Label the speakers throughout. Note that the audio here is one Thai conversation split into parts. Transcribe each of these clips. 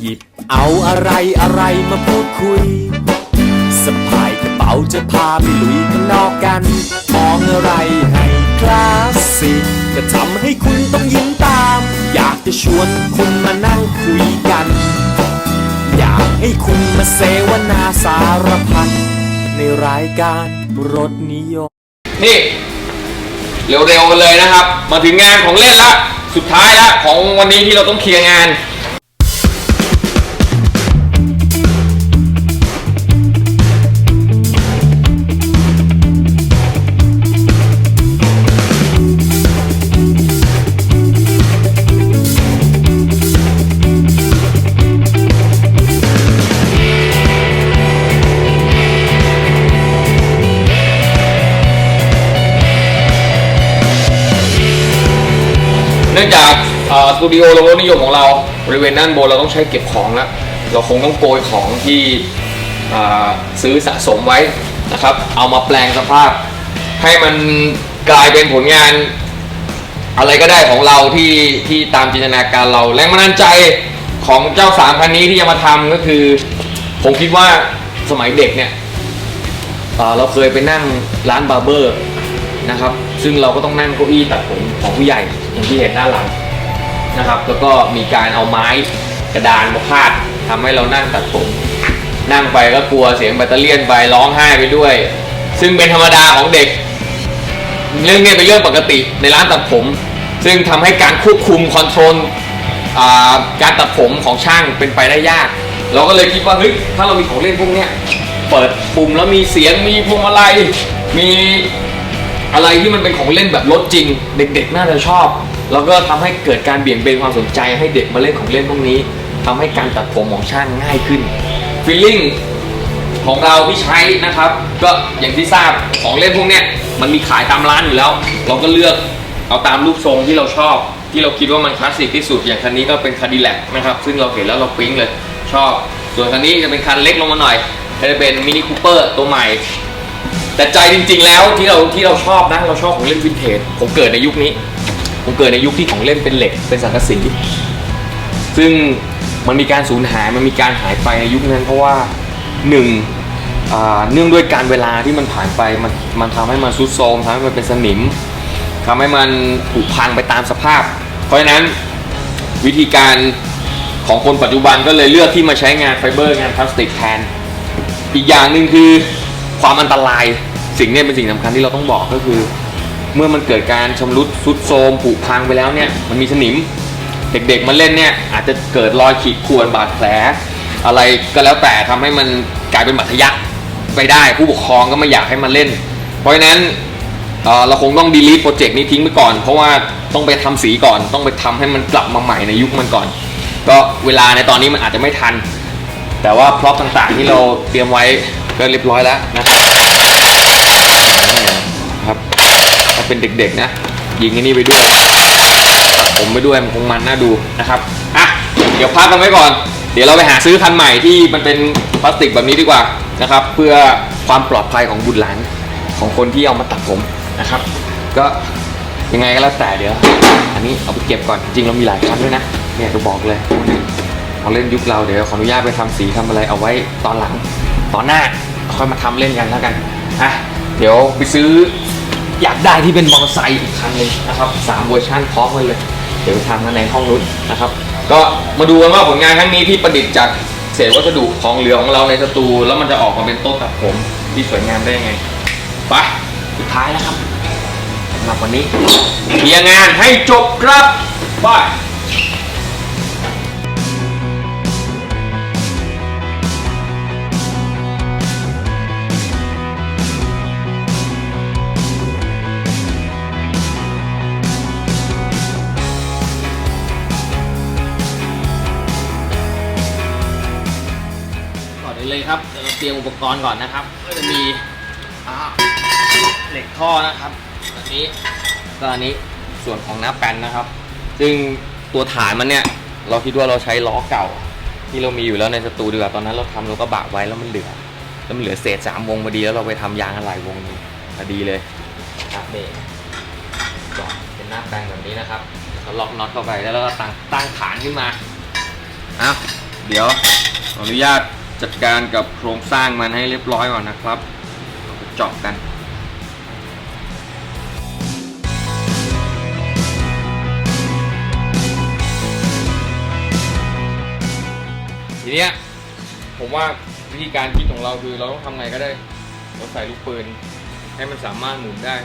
Speaker 1: หยิบเอาอะไรอะไรมาพูดคุยสะพายกระเป๋าจะพาไปลุยข้างนอกกันมองอะไรให้คลาสสิกก็ทำให้คุณต้องยิ้มตา ชวนคุณมานั่งคุยกัน อยากให้คุณมาเสวนาสารพันในรายการรถนิยม
Speaker 2: นี่ เร็วๆกันเลยนะครับ มาถึงงานของเล่นละ สุดท้ายละของวันนี้ที่เราต้องเคลียร์งาน สตูดิโอโรงรถนิยมของเราบริเวณด้านบนเราต้องใช้เก็บของแล้วเราคงต้องโกยของที่ซื้อสะสมไว้นะครับ เอามาแปลงสภาพ ให้มันกลายเป็นผลงาน อะไรก็ได้ของเราที่ที่ตามจินตนาการเราแรงบันดาลใจของเจ้าสามคันนี้ที่จะมาทำก็คือ ผมคิดว่าสมัยเด็กเนี่ยเราเคยไปนั่งร้านบาร์เบอร์นะครับ ซึ่งเราก็ต้องนั่งเก้าอี้ตัดผมของผู้ใหญ่อย่างที่เห็นด้าหลัง นะครับ แล้วก็มีการเอาไม้กระดานมาพาดทำให้เรานั่งตัดผมนั่งไปก็กลัวเสียงแบตเตอรี่ไปร้องไห้ไปด้วย ซึ่งเป็นธรรมดาของเด็ก เรื่องนี้เป็นเรื่องปกติในร้านตัดผม ซึ่งทำให้การควบคุมคอนโทรลการตัดผมของช่างเป็นไปได้ยาก เราก็เลยคิดว่าเฮ้ยถ้าเรามีของเล่นพวกเนี้ยเปิดปุ่มแล้วมีเสียงมีพวงมาลัยมีอะไรที่มันเป็นของเล่นแบบรถจริง เด็กๆน่าจะชอบ แล้วก็ทำให้เกิดการเบี่ยงเบนความสนใจให้เด็กมาเล่นของเล่นพวกนี้ทำให้การตัดผมของช่างง่ายขึ้นฟีลลิ่งของเราที่ใช้นะครับ ก็อย่างที่ทราบของเล่นพวกเนี้ยมันมีขายตามร้านอยู่แล้ว เราก็เลือกเอาตามรูปทรงที่เราชอบ ที่เราคิดว่ามันคลาสสิกที่สุดอย่างคันนี้ก็เป็นคาดิแลกนะครับซึ่งเราเห็นแล้วเราปิ๊งเลยชอบ ส่วนคันนี้จะเป็นคันเล็กลงมาหน่อยจะเป็นมินิคูเปอร์ตัวใหม่ แต่ใจจริงๆแล้วที่เราที่เราชอบนะเราชอบของเล่นวินเทจผมเกิดในยุคนี้ ผมเกิดในยุคที่ของเล่นเป็นเหล็กเป็นสังกะสี ซึ่งมันมีการสูญหายมันมีการหายไปในยุคนั้น เพราะว่าหนึ่งเนื่องด้วยการเวลาที่มันผ่านไปมันมันทำให้มันซุดโทรมทำให้มันเป็นสนิมทำให้มันผุพังไปตามสภาพ เพราะฉะนั้นวิธีการของคนปัจจุบันก็เลยเลือกที่มาใช้งานไฟเบอร์งานพลาสติกแทน อีกอย่างหนึ่งคือความอันตรายสิ่งนี้เป็นสิ่งสำคัญที่เราต้องบอกก็คือ เมื่อมันเกิดการชำรุดซุดโทรมผุพังไปแล้วเนี่ยมันมีสนิมเด็กๆมาเล่นเนี่ยอาจจะเกิดรอยขีดข่วนบาดแผล อะไรก็แล้วแต่ทำให้มันกลายเป็นบาดทะยักไปได้ผู้ปกครองก็ไม่อยากให้มาเล่น เพราะฉะนั้นเเราคงต้องดีลีทโปรเจกต์นี้ทิ้งไปก่อน เพราะว่าต้องไปทำสีก่อน ต้องไปทำให้มันกลับมาใหม่ในยุคมันก่อน ก็เวลาในตอนนี้มันอาจจะไม่ทัน แต่ว่าพร็อพต่างๆที่เราเตรียมไว้ก็เรียบร้อยแล้วนะครับ เป็นเด็กๆนะยิงอ้นี่ไปด้วยตัดผมไปด้วยมันคงมันน่าดูนะครับอะเดี๋ยวพักกันไว้ก่อน เดี๋ยวเราไปหาซื้อคันใหม่ที่มันเป็นพลาสติกแบบนี้ดีกว่านะครับ เพื่อความปลอดภัยของบุตรหลานของคนที่เอามาตัดผมนะครับ ก็ยังไงก็แล้วแต่เดี๋ยว อันนี้เอาไปเก็บก่อนจริงเรามีหลายคันด้วยนะเนี่ยจะบอกเลยเอาเล่นยุคเราเดี๋ยวขออนุญาตไปทำสีทำอะไรเอาไว้ตอนหลังตอนหน้าค่อยมาทำเล่นกันแล้วกันอะเดี๋ยวไปซื้อ อยากได้ที่เป็นมอเตอร์ไซค์อีกคันหนึงนะครับสามเวอร์ชันพร้อมกันเลย เดี๋ยวไปทำกันในห้องนู้นนะครับ ก็มาดูกันว่าผลงานครั้งนี้ที่ประดิษฐ์จากเศษวัสดุของเหลือของเราในสตู แล้วมันจะออกมาเป็นโต๊ะตัดผมที่สวยงามได้ยังไงไปสุดท้ายแล้วครับสำหรับวันนี้เคลียร์งานให้จบครับบาย ครับเดี๋ยวเราเตรียมอุปกรณ์ก่อนนะครับ ก็จะมีเหล็กท่อนะครับอันนี้ก็อันนี้ส่วนของหน้าแปนนะครับ ซึ่งตัวฐานมันเนี่ย เราคิดว่าเราใช้ล้อเก่า ที่เรามีอยู่แล้วในสตูดีกว่าตอนนั้นเราทำเราก็บะไว้แล้วมันเหลือแล้วมันเหลือเศษสามวงพอดีแล้วเราไปทำยางอะไรวงนึงพอดีเลยครับเบรกจอดเป็นหน้าแปลงแบบนี้นะครับเราล็อกน็อตเข้าไปแล้วเราก็ตั้งตั้งฐานขึ้นมาอ้าวเดี๋ยวขออนุญาต จัดการกับโครงสร้างมันให้เรียบร้อยก่อนนะครับเราไปเจาะกันทีเนี้ยผมว่าวิธีการคิดของเราคือเราต้องทำไงก็ได้ เราใส่ลูกปืน ให้มันสามารถหมุนได้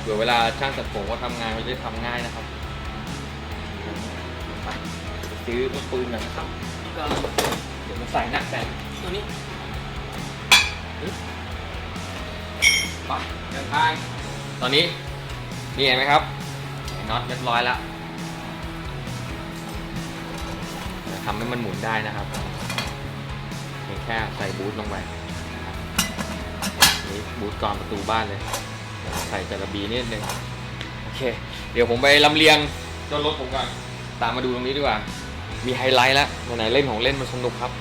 Speaker 2: เผื่อเวลาช่างตัดผมว่าทำงานมันจะได้ทำง่ายนะครับไปซื้อลูกปืนกันนะครับ ก็เดี๋ยวมาใส่หนักแต่ตัวนี้ปึ๊บไปเดินทางตอนนี้นี่เห็นไหมครับใส่น็อตเรียบร้อยแล้วทำให้มันหมุนได้นะครับเพียงแค่ใส่บูทลงไปนะครับนี่บูทก่อนประตูบ้านเลยเดี๋ยวใส่จาระบีนิดนึงโอเค เดี๋ยวผมไปลำเลียงจนรถผมก่อนตามมาดูตรงนี้ดีกว่า มีไฮไลท์แล้วไหนๆเล่นของเล่นมันสนุกครับ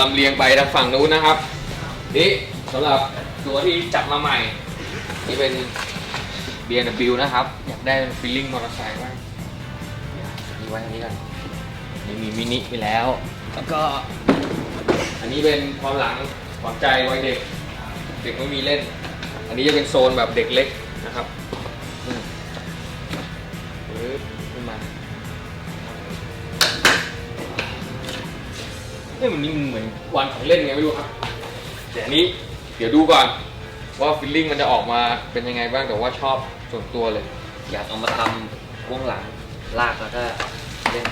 Speaker 2: ลำเลียงไปทางฝั่งนู้นนะครับ นี่สำหรับตัวที่จับมาใหม่ นี่เป็น B&W นะครับ อยากได้ฟีลลิ่งมอเตอร์ไซค์บ้างนี่ไว้ตรงนี้กันนี่มีมินิไปแล้ว แล้วก็ อันนี้เป็นความหลังขวัญใจวัยเด็ก เด็กไม่มีเล่น อันนี้จะเป็นโซนแบบเด็กเล็กนะครับ เนี่ยมันนี่เหมือนวันของเล่นไงไม่รู้ครับแต่อันนี้เดี๋ยวดูก่อนว่าฟิลลิ่งมันจะออกมาเป็นยังไงบ้างแต่ว่าชอบส่วนตัวเลย อยากเอามาทำวงหลังลากแล้วก็เล่น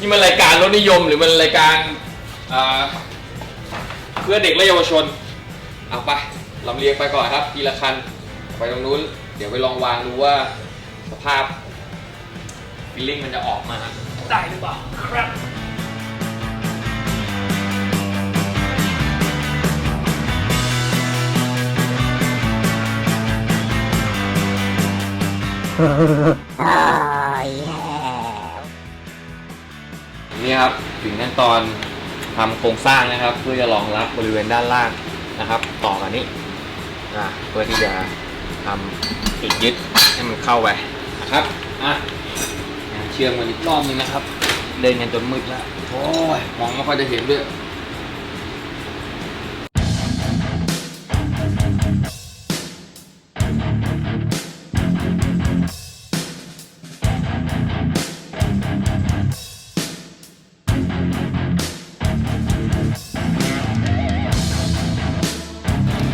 Speaker 2: นี่มันรายการรถนิยมหรือมันรายการอ่าเพื่อเด็กและเยาวชนเอาไปลำเลียงไปก่อนครับทีละคันไปตรงนู้น เดี๋ยวไปลองวางดูว่าสภาพฟิลลิ่งมันจะออกมาได้หรือเปล่าครับ นี่ครับถึงขั้นตอนทำโครงสร้างนะครับ เพื่อจะรองรับบริเวณด้านล่างนะครับ ต่อกันนี้อะเพื่อที่จะทำอีกยึดให้มันเข้าไปนะครับอะเชื่อมมันอีกรอบนึงนะครับเดินกันจนมืดแล้วโอ้ยมองไม่ค่อยจะเห็นด้วย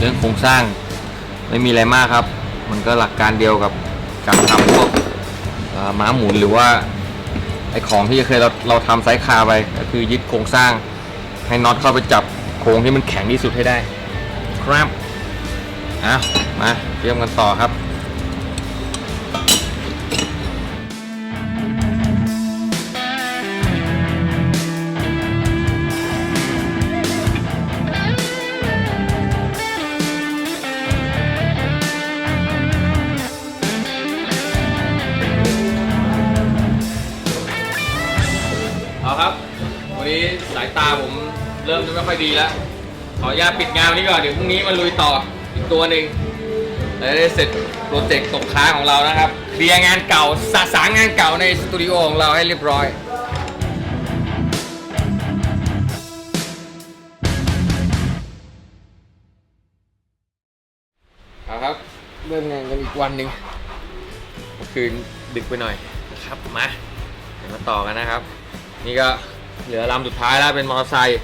Speaker 2: รื่องโครงสร้างไม่มีอะไรมากครับ มันก็หลักการเดียวกับการทำพวกม้าหมุนหรือว่าไอของที่เคยเราเราทำไซส์คาไปก็คือยึดโครงสร้างให้น็อตเข้าไปจับโครงที่มันแข็งที่สุดให้ได้ ครับอะมาเชื่อมกันต่อครับ วันนี้สายตาผมเริ่มจะไม่ค่อยดีแล้ว ขออนุญาตปิดงานนี้ก่อน เดี๋ยวพรุ่งนี้มาลุยต่ออีกตัวหนึ่งแล้วได้เสร็จโปรเจกต์ตกค้างของเรานะครับ เคลียร์งานเก่าสะสางงานเก่าในสตูดิโอของเราให้เรียบร้อยเอาครับ เริ่มงานกันอีกวันหนึ่งเมื่อคืนดึกไปหน่อยนะครับมาเดี๋ยวมาต่อกันนะครับ นี่ก็ เหลือลำสุดท้ายแล้วเป็นมอเตอร์ไซค์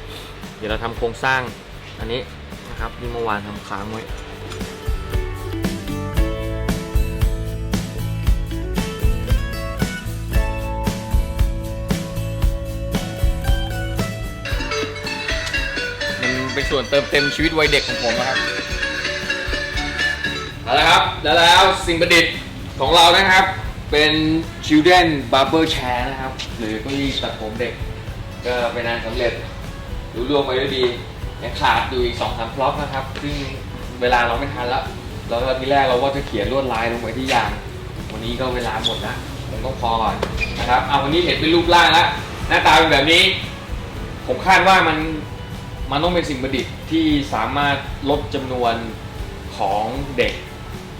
Speaker 2: เดี๋ยวเราทำโครงสร้างอันนี้นะครับที่เมื่อวานทำค้างไว้มันเป็นส่วนเติมเต็มชีวิตวัยเด็กของผมนะครับเอาละครับแล้วแล้วสิ่งประดิษฐ์ของเรานะครับ เป็น Children Barber Chair นะครับ หรือเก้าอี้ตัดผมเด็ก ก็เป็นงานสำเร็จรู้ล่วงไปด้วยดียังขาดอยู่อีกสองสามพล็อกนะครับ ซึ่งเวลาเราไม่ทันแล้วเราก็ทีแรกเราว่าจะเขียนลวดลายลงไปที่ยาง วันนี้ก็เวลาหมดละผมต้องพอก่อนนะครับเอาวันนี้เห็นเป็นรูปร่างแล้วหน้าตาเป็นแบบนี้ ผมคาดว่ามันมันต้องเป็นสิ่งประดิษฐ์ที่สามารถลดจำนวนของเด็ก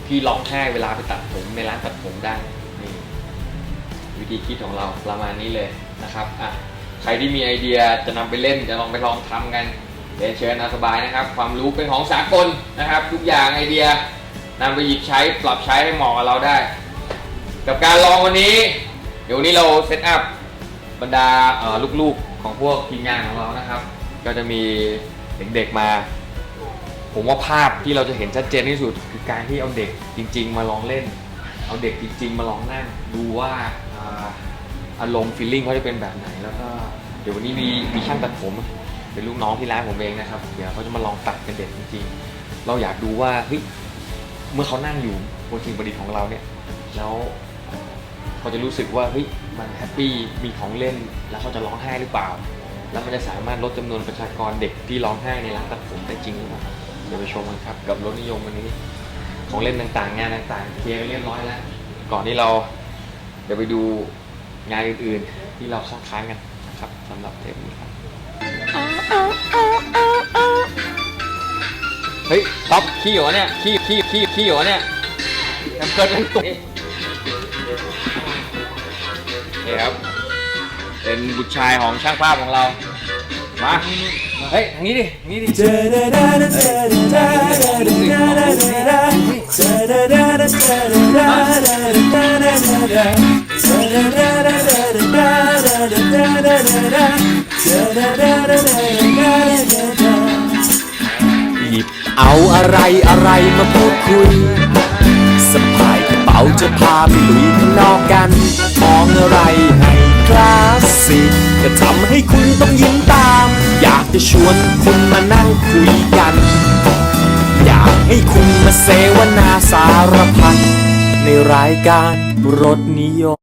Speaker 2: ที่ร้องไห้เวลาไปตัดผมในร้านตัดผมได้นี่วิธีคิดของเราประมาณนี้เลยนะครับอะ ใครที่มีไอเดียจะนำไปเล่นจะลองไปลองทำกันเรียนเชิญนะสบายนะครับ ความรู้เป็นของสากลนะครับ ทุกอย่างไอเดียนำไปหยิบใช้ปรับใช้ให้เหมาะกับเราได้ กับการลองวันนี้ เดี๋ยวนี้เราเซตอัพบรรดาลูกๆของพวกทีมงานของเรานะครับ ก็จะมีเด็กๆมา ผมว่าภาพที่เราจะเห็นชัดเจนที่สุด คือการที่เอาเด็กจริง ๆ มาลองเล่น เอาเด็กจริง ๆ มาลองนั่งดูว่า อารมณ์ฟีลลิ่งเขาจะเป็นแบบไหน แล้วก็เดี๋ยววันนี้มีมีช่างตัดผม เป็นลูกน้องที่ร้านผมเองนะครับ เดี๋ยวเขาจะมาลองตัดเป็นเด็กจริงๆ เราอยากดูว่าเฮ้ยเมื่อเขานั่งอยู่บนสิ่งประดิษฐ์ของเราเนี่ยแล้วเขาจะรู้สึกว่าเฮ้ยมันแฮปปี้มีของเล่นแล้วเขาจะร้องไห้หรือเปล่า แล้วมันจะสามารถลดจำนวนประชากรเด็กที่ร้องไห้ในร้านตัดผมได้จริงหรือเปล่าเดี๋ยวไปชมกันครับกับรถนิยมวันนี้ของเล่นต่างๆ งานต่างๆเคลียร์เรียบร้อยแล้วก่อนที่เราเดี๋ยวไปดู งานอื่นๆ ที่เราค้างๆกันนะครับสำหรับเทปนี้ครับเฮ้ยท็อปขี้เหรอเนี่ยขี้ขี้ขี้ขี้เหรอเนี่ยแอมเกิดอะไรตกนี่ครับ เป็นบุตรชายของช่างภาพของเรา มา เฮ้ยทางนี้ดิทางนี้ดิ
Speaker 1: หยิบเอาอะไรอะไรมาพูดคุยสะพายกระเป๋าจะพาไปลุยข้างนอกกันมองอะไรให้คลาสสิกก็ทำให้คุณต้องยิ้มตาม อยากจะชวนคุณมานั่งคุยกัน อยากให้คุณมาเสวนาสารพันในรายการรถนิยม